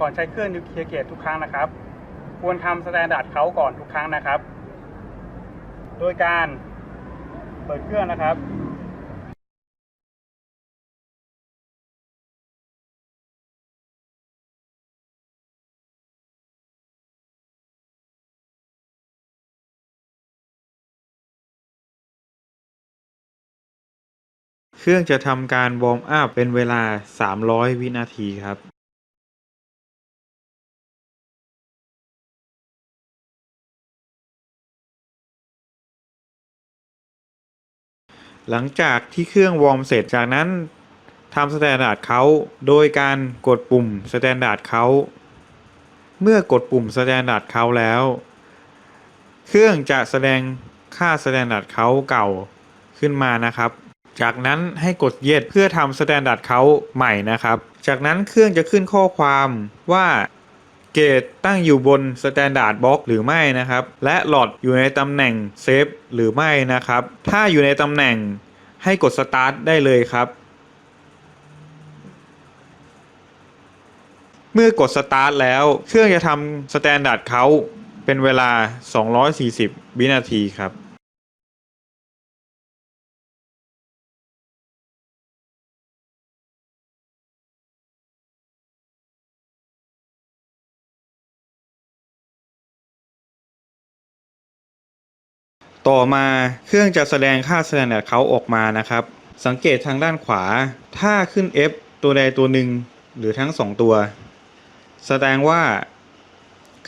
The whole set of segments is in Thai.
ก่อนใช้เครื่องนิวเคลียร์เกตทุกครั้งนะครับ ควรทำสแตนดาร์ดเขาก่อนทุกครั้งนะครับ โดยการเปิดเครื่องนะครับเครื่องจะทำการวอร์มอัพเป็นเวลา 300 วินาทีครับ หลังจากที่เครื่องวอร์มเสร็จจากนั้นทำสแตนดาร์ดเขาโดยการกดปุ่มสแตนดาร์ดเขาเมื่อกดปุ่มสแตนดาร์ดเขาแล้ว เครื่องจะแสดงค่าสแตนดาร์ดเขาเก่าขึ้นมานะครับ จากนั้นให้กดเย็ดเพื่อทำสแตนดาร์ดเขาใหม่นะครับ จากนั้นเครื่องจะขึ้นข้อความว่า เกตตั้งอยู่บนสแตนดาร์ดบล็อกหรือไม่นะครับ และหลอดอยู่ในตำแหน่งเซฟหรือไม่นะครับ ถ้าอยู่ในตำแหน่งให้กดสตาร์ทได้เลยครับ เมื่อกดสตาร์ทแล้วเครื่องจะทำสแตนดาร์ดเขาเป็นเวลา 240 วินาทีครับ ต่อมาเครื่องจะแสดงค่าสแตนดาร์ดเขาออกมานะครับ สังเกตทางด้านขวา ถ้าขึ้น F ตัวใดตัวหนึ่งหรือทั้ง 2 ตัว แสดงว่า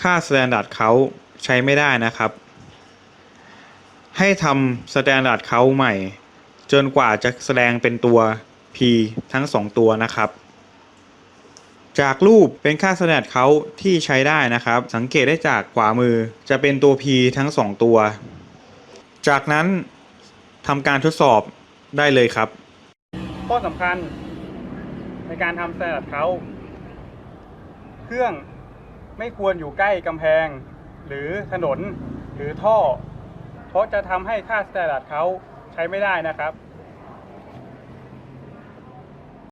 ค่าสแตนดาร์ดเขาใช้ไม่ได้นะครับ ให้ทำสแตนดาร์ดเขาใหม่ จนกว่าจะแสดงเป็นตัว P ทั้ง 2 ตัวนะครับจากรูปเป็นค่าสแตนดาร์ดเขาที่ใช้ได้นะครับ สังเกตได้จากขวามือจะเป็นตัว P ทั้ง 2 ตัว จากนั้นทำการทดสอบได้เลยครับ ข้อสำคัญในการทำสแตนดาร์ดเขาเครื่องไม่ควรอยู่ใกล้กำแพง หรือถนนหรือท่อ เพราะจะทำให้ค่าสแตนดาร์ดเขาใช้ไม่ได้นะครับ